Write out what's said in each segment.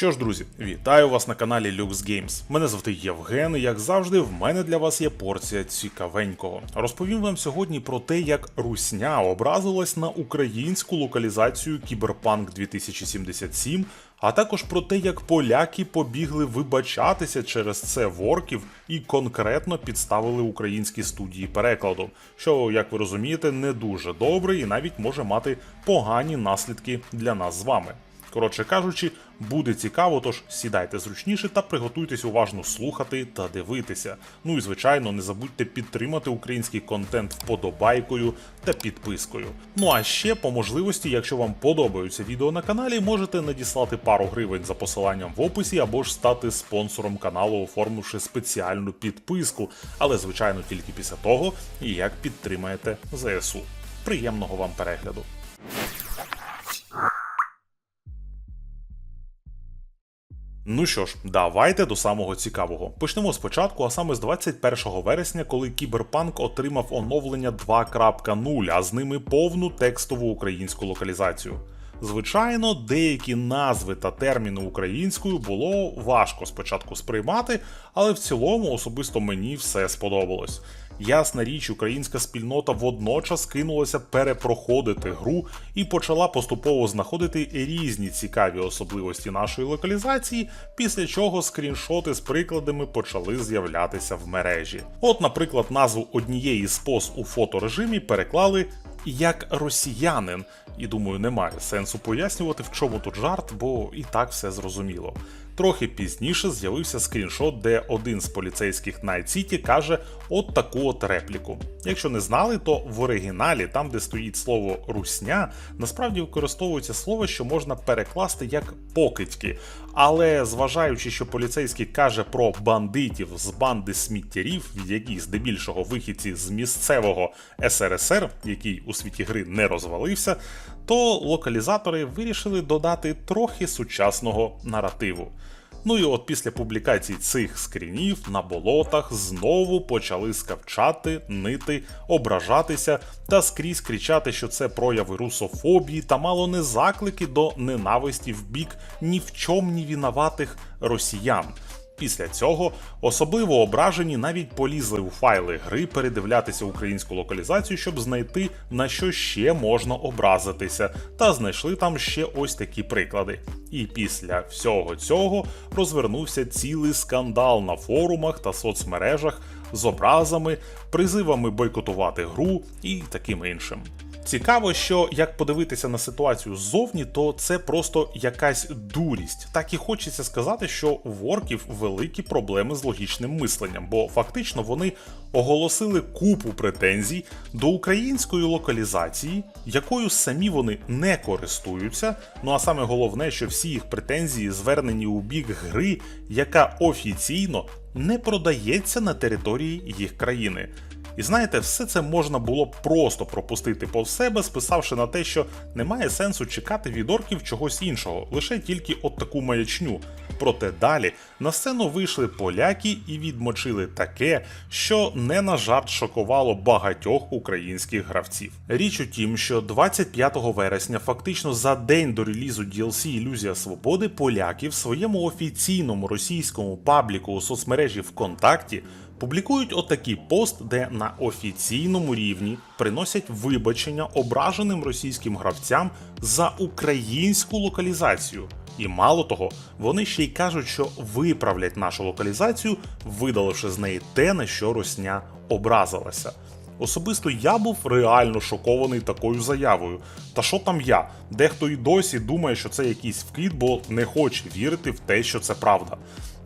Що ж, друзі, вітаю вас на каналі Lux Games. Мене звати Євген, і як завжди, в мене для вас є порція цікавенького. Розповім вам сьогодні про те, як Русня образилась на українську локалізацію Cyberpunk 2077, а також про те, як поляки побігли вибачатися через це ворків і конкретно підставили українські студії перекладу, що, як ви розумієте, не дуже добре і навіть може мати погані наслідки для нас з вами. Коротше кажучи, буде цікаво, тож сідайте зручніше та приготуйтесь уважно слухати та дивитися. Ну і звичайно, не забудьте підтримати український контент вподобайкою та підпискою. Ну а ще по можливості, якщо вам подобаються відео на каналі, можете надіслати пару гривень за посиланням в описі або ж стати спонсором каналу, оформивши спеціальну підписку. Але звичайно тільки після того, як підтримаєте ЗСУ. Приємного вам перегляду! Ну що ж, давайте до самого цікавого. Почнемо спочатку, а саме з 21 вересня, коли Кіберпанк отримав оновлення 2.0, а з ними повну текстову українську локалізацію. Звичайно, деякі назви та терміни українською було важко спочатку сприймати, але в цілому особисто мені все сподобалось. Ясна річ, українська спільнота водночас кинулася перепроходити гру і почала поступово знаходити різні цікаві особливості нашої локалізації, після чого скріншоти з прикладами почали з'являтися в мережі. От, наприклад, назву однієї з поз у фоторежимі переклали як росіянин, і думаю, немає сенсу пояснювати, в чому тут жарт, бо і так все зрозуміло. Трохи пізніше з'явився скріншот, де один з поліцейських Night City каже от таку от репліку. Якщо не знали, то в оригіналі, там де стоїть слово русня, насправді використовується слово, що можна перекласти як покидьки. Але зважаючи, що поліцейський каже про бандитів з банди сміттярів, які здебільшого вихідці з місцевого СРСР, який у світі гри не розвалився, то локалізатори вирішили додати трохи сучасного наративу. Ну і от після публікації цих скрінів на болотах знову почали скавчати, нити, ображатися та скрізь кричати, що це прояви русофобії та мало не заклики до ненависті в бік ні в чому не винуватих росіян. Після цього особливо ображені навіть полізли у файли гри передивлятися українську локалізацію, щоб знайти на що ще можна образитися, та знайшли там ще ось такі приклади. І після всього цього розвернувся цілий скандал на форумах та соцмережах з образами, призивами бойкотувати гру і таким іншим. Цікаво, що як подивитися на ситуацію ззовні, то це просто якась дурість. Так і хочеться сказати, що у ворків великі проблеми з логічним мисленням, бо фактично вони оголосили купу претензій до української локалізації, якою самі вони не користуються. Ну а саме головне, що всі їх претензії звернені у бік гри, яка офіційно не продається на території їх країни. І знаєте, все це можна було б просто пропустити повз себе, списавши на те, що немає сенсу чекати від орків чогось іншого, лише тільки от таку маячню. Проте далі на сцену вийшли поляки і відмочили таке, що не на жарт шокувало багатьох українських гравців. Річ у тім, що 25 вересня, фактично за день до релізу DLC Ілюзія Свободи, поляки в своєму офіційному російському пабліку у соцмережі ВКонтакті публікують отакий пост, де на офіційному рівні приносять вибачення ображеним російським гравцям за українську локалізацію. І мало того, вони ще й кажуть, що виправлять нашу локалізацію, видаливши з неї те, на що Росня образилася. Особисто я був реально шокований такою заявою. Та що там я? Дехто і досі думає, що це якийсь вкид, бо не хоче вірити в те, що це правда.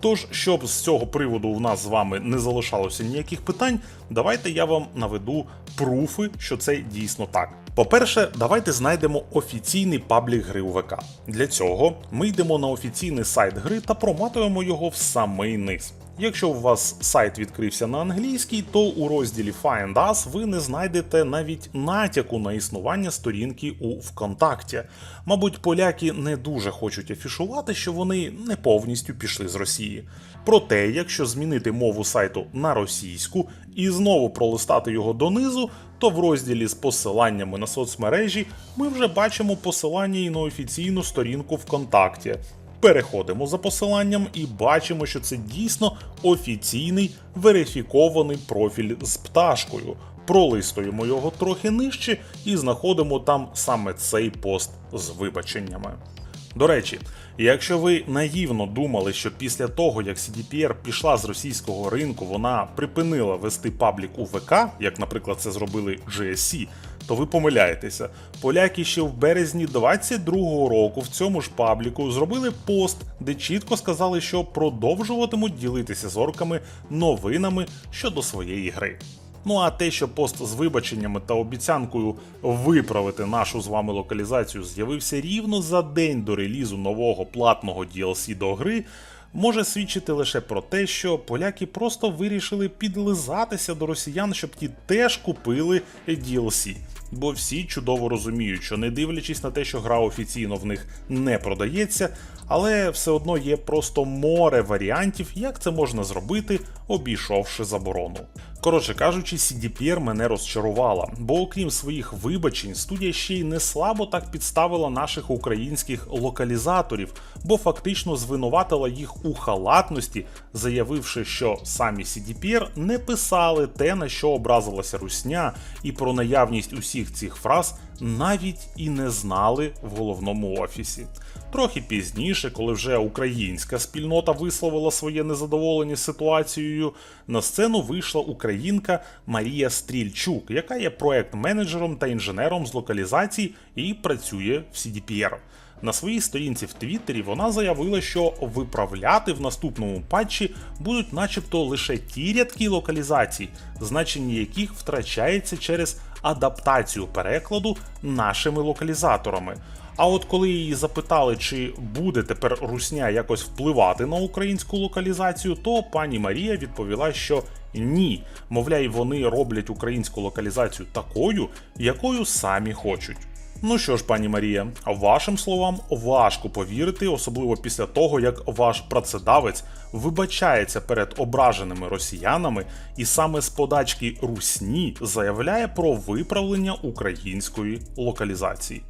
Тож, щоб з цього приводу у нас з вами не залишалося ніяких питань, давайте я вам наведу пруфи, що це дійсно так. По-перше, давайте знайдемо офіційний паблік гри у ВК. Для цього ми йдемо на офіційний сайт гри та проматуємо його в самий низ. Якщо у вас сайт відкрився на англійській, то у розділі Find Us ви не знайдете навіть натяку на існування сторінки у ВКонтакті. Мабуть, поляки не дуже хочуть афішувати, що вони не повністю пішли з Росії. Проте, якщо змінити мову сайту на російську і знову пролистати його донизу, то в розділі з посиланнями на соцмережі ми вже бачимо посилання і на офіційну сторінку ВКонтакті. Переходимо за посиланням і бачимо, що це дійсно офіційний верифікований профіль з пташкою. Пролистуємо його трохи нижче і знаходимо там саме цей пост з вибаченнями. До речі, якщо ви наївно думали, що після того, як CDPR пішла з російського ринку, вона припинила вести паблік у ВК, як, наприклад, це зробили GSC, то ви помиляєтеся. Поляки ще в березні 22-го року в цьому ж пабліку зробили пост, де чітко сказали, що продовжуватимуть ділитися з орками новинами щодо своєї гри. Ну а те, що пост з вибаченнями та обіцянкою виправити нашу з вами локалізацію з'явився рівно за день до релізу нового платного DLC до гри, може свідчити лише про те, що поляки просто вирішили підлизатися до росіян, щоб ті теж купили DLC. Бо всі чудово розуміють, що не дивлячись на те, що гра офіційно в них не продається, але все одно є просто море варіантів, як це можна зробити, обійшовши заборону. Коротше кажучи, CDPR мене розчарувала, бо окрім своїх вибачень, студія ще й не слабо так підставила наших українських локалізаторів, бо фактично звинуватила їх у халатності, заявивши, що самі CDPR не писали те, на що образилася русня, і про наявність усіх цих фраз навіть і не знали в головному офісі. Трохи пізніше, коли вже українська спільнота висловила своє незадоволення ситуацією, на сцену вийшла українка Марія Стрільчук, яка є проект-менеджером та інженером з локалізацій і працює в CDPR. На своїй сторінці в Твіттері вона заявила, що виправляти в наступному патчі будуть начебто лише ті рядки локалізацій, значення яких втрачається через адаптацію перекладу нашими локалізаторами. А от коли її запитали, чи буде тепер русня якось впливати на українську локалізацію, то пані Марія відповіла, що ні, мовляв, вони роблять українську локалізацію такою, якою самі хочуть. Ну що ж, пані Марія, вашим словам важко повірити, особливо після того, як ваш працедавець вибачається перед ображеними росіянами і саме з подачки Русні заявляє про виправлення української локалізації.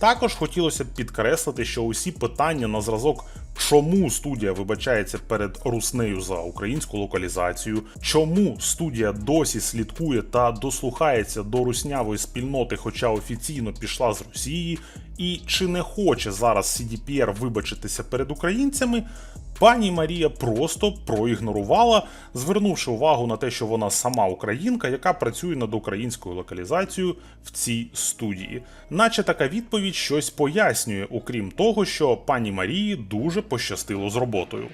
Також хотілося б підкреслити, що усі питання на зразок, чому студія вибачається перед Руснею за українську локалізацію, чому студія досі слідкує та дослухається до руснявої спільноти, хоча офіційно пішла з Росії, і чи не хоче зараз CDPR вибачитися перед українцями, пані Марія просто проігнорувала, звернувши увагу на те, що вона сама українка, яка працює над українською локалізацією в цій студії. Наче така відповідь щось пояснює, окрім того, що пані Марії дуже пощастило з роботою.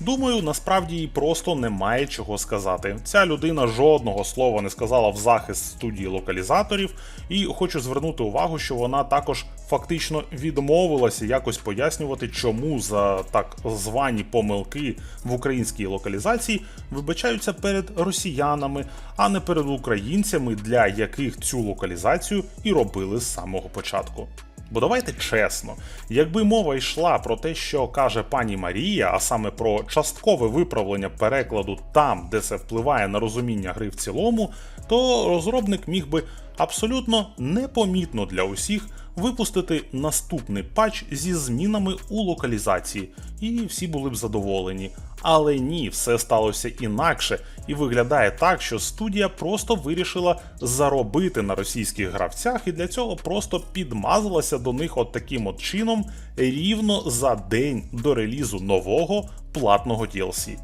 Думаю, насправді їй просто немає чого сказати. Ця людина жодного слова не сказала в захист студії локалізаторів, і хочу звернути увагу, що вона також фактично відмовилася якось пояснювати, чому за так звані помилки в українській локалізації вибачаються перед росіянами, а не перед українцями, для яких цю локалізацію і робили з самого початку. Бо давайте чесно, якби мова йшла про те, що каже пані Марія, а саме про часткове виправлення перекладу там, де це впливає на розуміння гри в цілому, то розробник міг би абсолютно непомітно для усіх випустити наступний патч зі змінами у локалізації, і всі були б задоволені. Але ні, все сталося інакше, і виглядає так, що студія просто вирішила заробити на російських гравцях, і для цього просто підмазалася до них от таким от чином рівно за день до релізу нового платного DLC.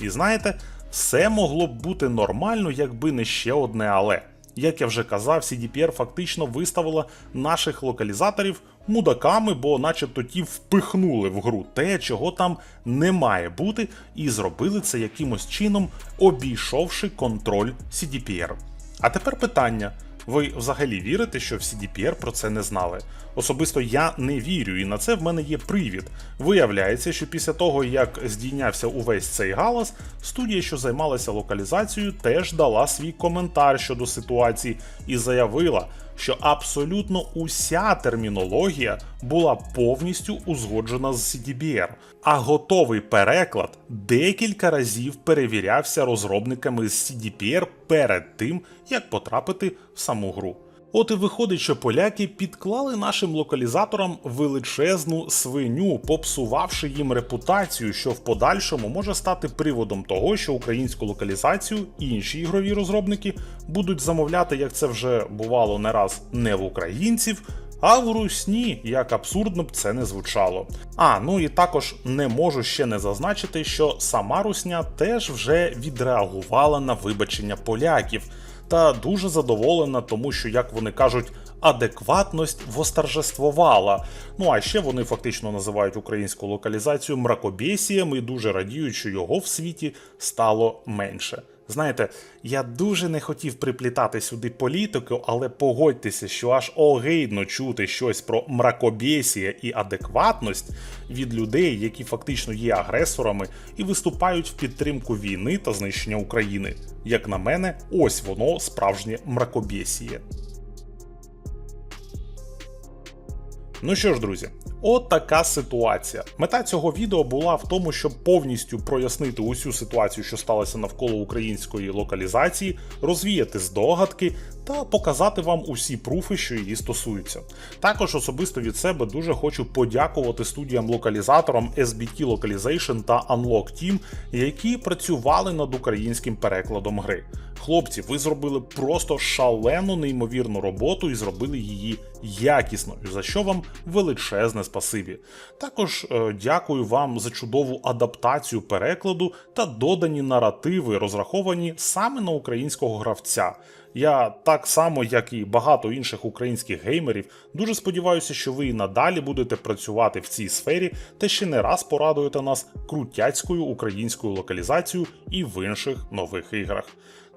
І знаєте, все могло б бути нормально, якби не ще одне але. Як я вже казав, CDPR фактично виставила наших локалізаторів мудаками, бо начебто ті впихнули в гру те, чого там не має бути, і зробили це якимось чином, обійшовши контроль CDPR. А тепер питання. Ви взагалі вірите, що в CDPR про це не знали? Особисто я не вірю, і на це в мене є привід. Виявляється, що після того, як здійнявся увесь цей галас, студія, що займалася локалізацією, теж дала свій коментар щодо ситуації і заявила, що абсолютно уся термінологія була повністю узгоджена з CDBR, а готовий переклад декілька разів перевірявся розробниками з CDPR перед тим, як потрапити в саму гру. От і виходить, що поляки підклали нашим локалізаторам величезну свиню, попсувавши їм репутацію, що в подальшому може стати приводом того, що українську локалізацію інші ігрові розробники будуть замовляти, як це вже бувало не раз, не в українців. А в русні, як абсурдно б це не звучало. А ну і також не можу ще не зазначити, що сама русня теж вже відреагувала на вибачення поляків та дуже задоволена, тому що, як вони кажуть, адекватність восторжествувала. Ну а ще вони фактично називають українську локалізацію мракобєсієм і дуже радіють, що його в світі стало менше. Знаєте, я дуже не хотів приплітати сюди політику, але погодьтеся, що аж огидно чути щось про мракобєсія і адекватність від людей, які фактично є агресорами і виступають в підтримку війни та знищення України. Як на мене, ось воно справжнє мракобєсіє. Ну що ж, друзі, от така ситуація. Мета цього відео була в тому, щоб повністю прояснити усю ситуацію, що сталося навколо української локалізації, розвіяти здогадки та показати вам усі пруфи, що її стосуються. Також особисто від себе дуже хочу подякувати студіям-локалізаторам SBT Localization та Unlock Team, які працювали над українським перекладом гри. Хлопці, ви зробили просто шалену неймовірну роботу і зробили її якісною, за що вам величезне спасибі. Також е, дякую вам за чудову адаптацію перекладу та додані наративи, розраховані саме на українського гравця. Я так само, як і багато інших українських геймерів, дуже сподіваюся, що ви і надалі будете працювати в цій сфері та ще не раз порадуєте нас крутяцькою українською локалізацією і в інших нових іграх.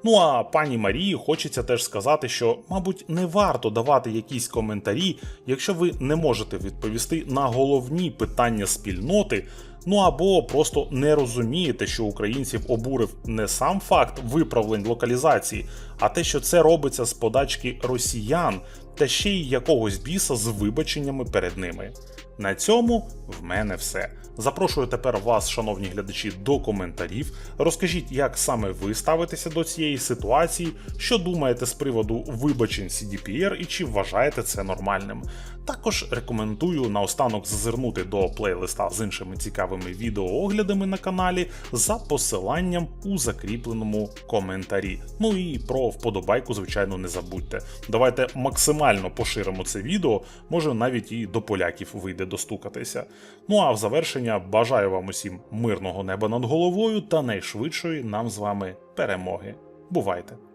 Ну а пані Марії хочеться теж сказати, що, мабуть, не варто давати якісь коментарі, якщо ви не можете відповісти на головні питання спільноти. Ну або просто не розумієте, що українців обурив не сам факт виправлень локалізації, а те, що це робиться з подачки росіян та ще й якогось біса з вибаченнями перед ними. На цьому в мене все. Запрошую тепер вас, шановні глядачі, до коментарів. Розкажіть, як саме ви ставитеся до цієї ситуації, що думаєте з приводу вибачень CDPR і чи вважаєте це нормальним. Також рекомендую наостанок зазирнути до плейлиста з іншими цікавими відеооглядами на каналі за посиланням у закріпленому коментарі. Ну і про вподобайку, звичайно, не забудьте. Давайте максимально поширимо це відео, може навіть і до поляків вийде достукатися. Ну а в завершення бажаю вам усім мирного неба над головою та найшвидшої нам з вами перемоги. Бувайте!